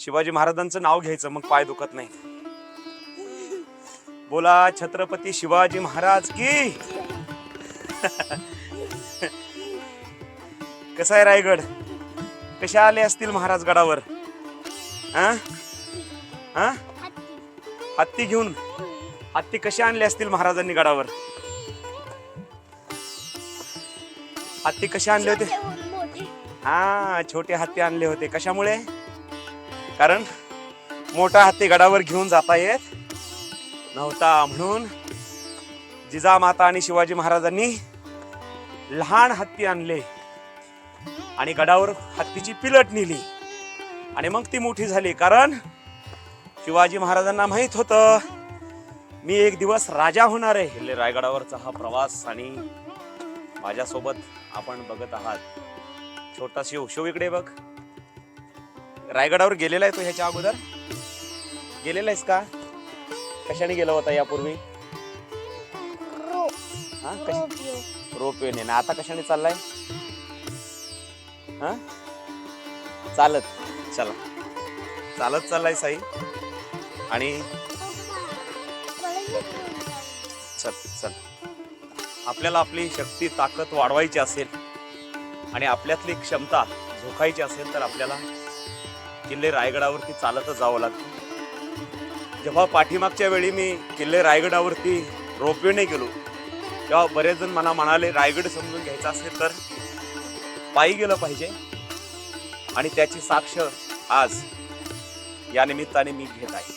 शिवाजी महाराजांचं नाव घ्यायचं मग पाय दुखत नाही. बोला छत्रपती शिवाजी महाराज की? कसा आहे रायगड? कशा आले असतील महाराज गडावर? हा? हा? हत्ती घेऊन? हत्ती कशा आणले असतील महाराजांनी गडावर? हत्ती कशा आणले होते? हा छोटे हत्ती आणले होते. कशामुळे? कारण मोठा हत्ती गडावर घेऊन जाता येत नव्हता म्हणून जिजामाता आणि शिवाजी महाराजांनी लहान हत्ती आणले आणि गडावर हत्तीची पिलट नेली. आणि मग ती मोठी झाली. कारण शिवाजी महाराजांना माहीत होतं मी एक दिवस राजा होणार आहे. हिल्ले रायगडावरचा हा प्रवास आणि माझ्यासोबत आपण बघत आहात. छोटा शिव शिव इकडे बघ. रायगडावर गेलेला आहे तो ह्याच्या अगोदर. गेलेला आहेस का? कशाने गेला होता यापूर्वी? हा कश रोपवेने. ना आता कशाने चाललाय? हा? चालत. चला. चालत चाललाय साई. आणि चल चल. आपल्याला आपली शक्ती ताकद वाढवायची असेल आणि आपल्यातली क्षमता झोकायची असेल तर आपल्याला किल्ले रायगडावरती चालतच जावं लागतं. जेव्हा पाठीमागच्या वेळी मी किल्ले रायगडावरती रोपवेने गेलो तेव्हा बरेच जण मला म्हणाले रायगड समजून घ्यायचा असेल तर पायी गेलं पाहिजे. आणि त्याची साक्ष आज या निमित्ताने मी घेत आहे.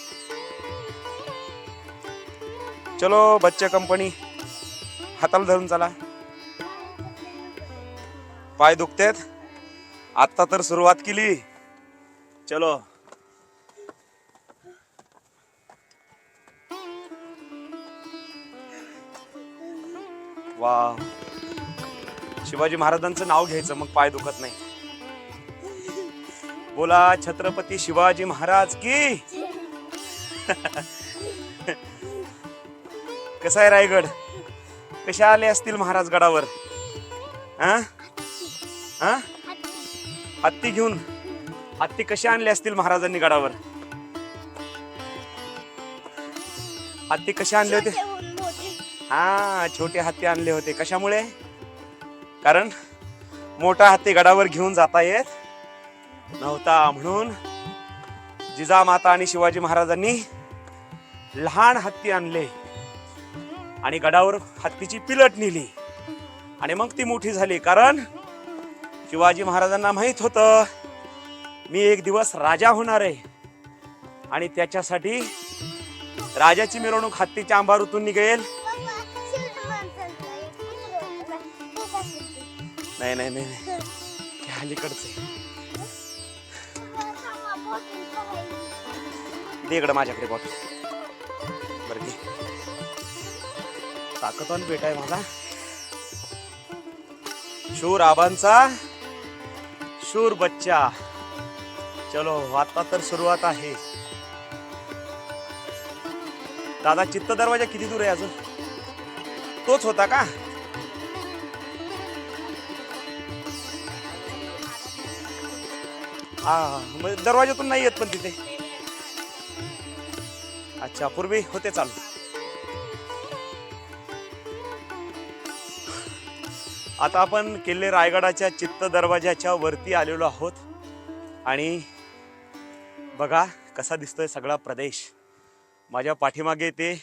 चलो बच्चे कंपनी हाताला धरून चला. पाय दुखतेत. आत्ता तर सुरुवात केली. चलो। वा शिवाजी महाराजांचं नाव घ्यायचं मग पाय दुखत नाही. बोला छत्रपती शिवाजी महाराज की? कसा आहे रायगड? कशा आले असतील महाराज गडावर हा हा हत्ती घेऊन? हत्ती कशा आणले असतील महाराजांनी गडावर? हत्ती कशा आणले होते? हा छोटे हत्ती आणले होते. कशामुळे? कारण मोठा हत्ती गडावर घेऊन जाता येत नव्हता. म्हणून जिजामाता आणि शिवाजी महाराजांनी लहान हत्ती आणले आणि गडावर हत्तीची पिलट नेली. आणि मग ती मोठी झाली. कारण शिवाजी महाराजांना माहीत होतं मी एक दिवस राजा होणार आहे. आणि त्याच्यासाठी राजाची मिरवणूक हत्तीच्या अंबारूतून निघेल. नाही नाही नाही नाही. ते अलीकडचे. दे इकडं माझ्याकडे बॉटल बरं घे. ताकदवान बेटा आहे माझा. शूर आबांचा शूर बच्चा. चलो आता तर सुरुवात आहे. दादा चित्त दरवाजा किती दूर आहे अजून? तोच होता का? हा म्हणजे दरवाजातून नाही येत पण तिथे. अच्छा पूर्वी होते चालू. आता आपण किल्ले रायगडाच्या चित्त दरवाजाच्या वरती आलेलो आहोत. आणि बघा कसा दिसतोय सगळा प्रदेश. माझ्या पाठीमागे ते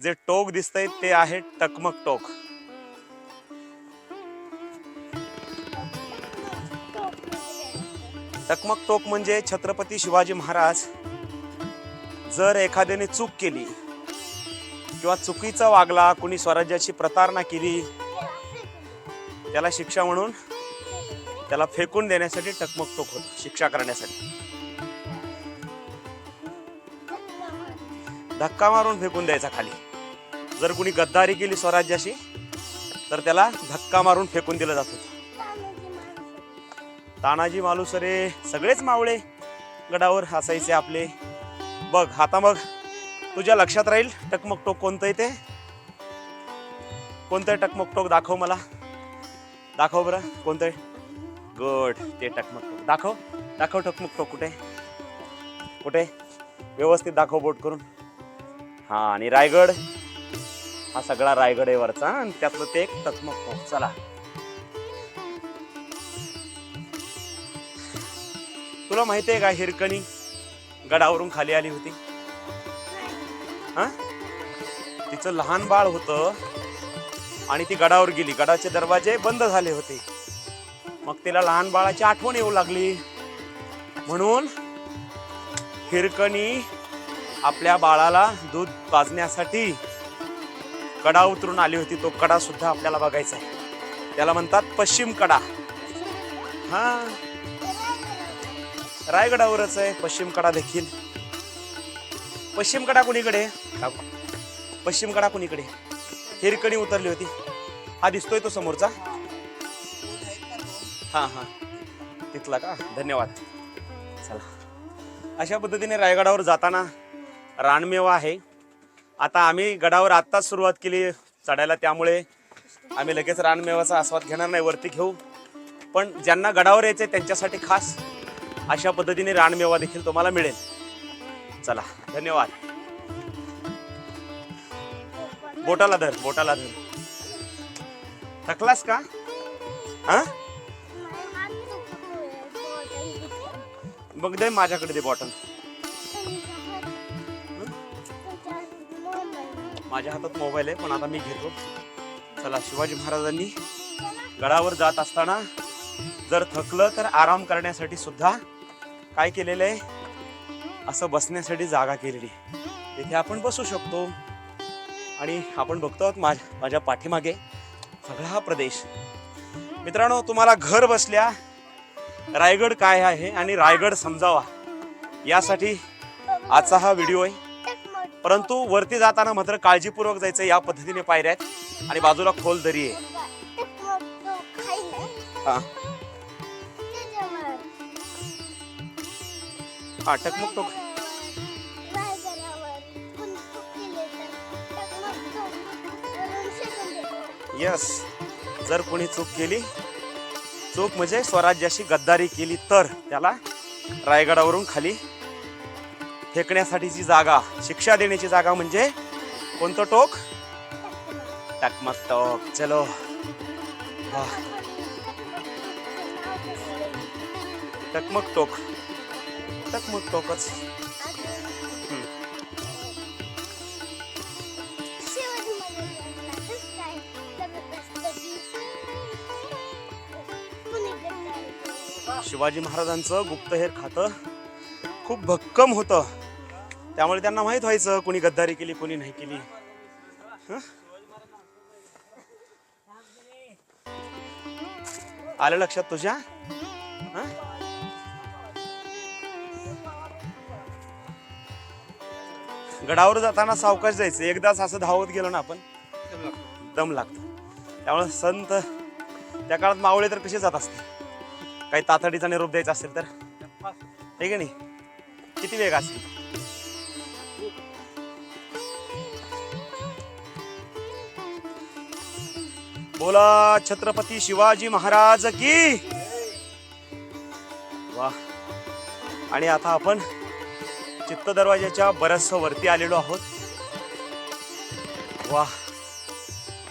जे टोक दिसतंय ते आहे टकमक टोक. टकमक टोक म्हणजे छत्रपती शिवाजी महाराज जर एखाद्याने चूक केली किंवा चुकीचा वागला कुणी स्वराज्याची प्रतारणा केली त्याला शिक्षा म्हणून त्याला फेकून देण्यासाठी टकमक टोक होत शिक्षा करण्यासाठी. धक्का मारून फेकून द्यायचा खाली. जर कुणी गद्दारी केली स्वराज्याशी तर त्याला धक्का मारून फेकून दिलं जात. होतं तानाजी मालुसरे सगळेच मावळे गडावर हसायचे आपले. बघ आता मग तुझ्या लक्षात राहील टकमक टोक कोणतं ते? कोणतं टकमक टोक दाखव मला. दाखव बरं कोणतं गड ते टकमक टोक दाखव दाखव टकमक टोक कुठे? कुठे? व्यवस्थित दाखव बोट करून. हा आणि रायगड. हा सगळा रायगड आहे वरचा आणि त्यातलं ते एक टकमक टोक. चला. तुला माहिती आहे का हिरकणी गडावरून खाली आली होती? हा? तिचं लहान बाळ होतं आणि ती गडावर गेली. गडाचे दरवाजे बंद झाले होते. मग तिला लहान बाळाची आठवण येऊ लागली. म्हणून हिरकणी आपल्या बाळाला दूध पाजण्यासाठी कडा उतरून आली होती. तो कडा सुद्धा आपल्याला बघायचा आहे. त्याला म्हणतात पश्चिम कडा. हा. रायगडावरच आहे पश्चिम कडा देखील. पश्चिम कडा कुणीकडे? पश्चिम कडा कुणीकडे? हिरकणी उतरली होती. हा दिसतोय तो समोरचा. हा हा. तिथला का? धन्यवाद. चला. अशा पद्धतीने रायगडावर जाताना रानमेवा आहे. आता आम्ही गडावर आत्ताच सुरुवात केली चढायला त्यामुळे आम्ही लगेच रानमेवाचा आस्वाद घेणार नाही वरती घेऊ. पण ज्यांना गडावर यायचे त्यांच्यासाठी खास अशा पद्धतीने रानमेवा देखील तुम्हाला मिळेल. चला धन्यवाद. बोटाला धर बोटाला धर. थकलास का? हा? मग दे माझ्याकडे दे बॉटल. माझ्या हातात मोबाईल आहे पण आता मी घेतो. चला शिवाजी महाराजांनी गडावर जात असताना जर थकलं तर आराम करण्यासाठी सुद्धा काय केलेलं आहे? असं बसण्यासाठी जागा केलेली आहे. तिथे आपण बसू शकतो. आणि आपण बघतो आहोत माझ्या माझ्या पाठीमागे सगळा हा प्रदेश. मित्रांनो तुम्हाला घर बसल्या रायगड काय आहे आणि रायगड समजावा यासाठी आजचा हा व्हिडिओ आहे. परंतु वरती जाताना मात्र काळजीपूर्वक जायचं या पद्धतीने पायऱ्या आहेत. आणि बाजूला खोल दरी आहे. हा. हा टकमक टोक यस जर कोणी चूक केली चूक म्हणजे स्वराज्याशी गद्दारी केली तर त्याला रायगडावरून खाली फेकण्यासाठीची जागा शिक्षा देण्याची जागा म्हणजे कोणतं टोक? टकमक टोक. चलो. वाह टकमक टोक. टकमक टोकच. शिवाजी महाराजांचं गुप्तहेर खातं खूप भक्कम होतं. त्यामुळे त्यांना माहीत व्हायचं कोणी गद्दारी केली कोणी नाही केली. हं? आलं लक्षात तुझ्या? हं? गडावर जाताना सावकाश जायचं. एकदाच असं धावत गेलो ना आपण दम लागतो. त्यामुळे संत त्या काळात मावळे तर कसे जात असते काही तातडीचा निरोप द्यायचा असेल तर? हे की नाही? किती वेग असेल? बोला छत्रपती शिवाजी महाराज की. वा. आणि आता आपण चित्त दरवाजाच्या बरस वरती आलेलो आहोत. वा.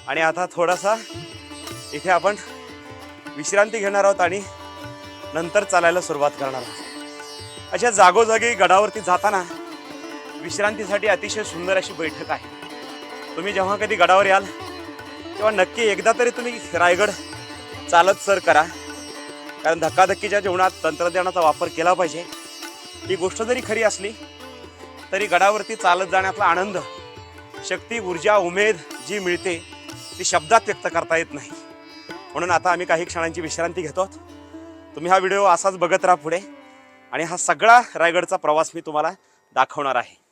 आणि आता थोडासा इथे आपण विश्रांती घेणार आहोत आणि नंतर चालायला सुरुवात करणार आहोत. अशा जागोजागी गडावरती जाताना विश्रांतीसाठी अतिशय सुंदर अशी बैठक आहे. तुम्ही जेव्हा कधी गडावर याल तेव्हा नक्की एकदा तरी तुम्ही रायगड चालत सर करा. कारण धक्काधक्कीच्या जीवनात तंत्रज्ञानाचा वापर केला पाहिजे. ही गोष्ट जरी खरी असली तरी गडावरती चालत जाण्यातला आनंद शक्ती ऊर्जा उमेद जी मिळते ती शब्दात व्यक्त करता येत नाही. म्हणून आता आम्ही काही क्षणांची विश्रांती घेतो. तुम्ही हा व्हिडिओ असाच बघत राहा पुढे. आणि हा सगळा रायगडचा प्रवास मी तुम्हाला दाखवणार आहे.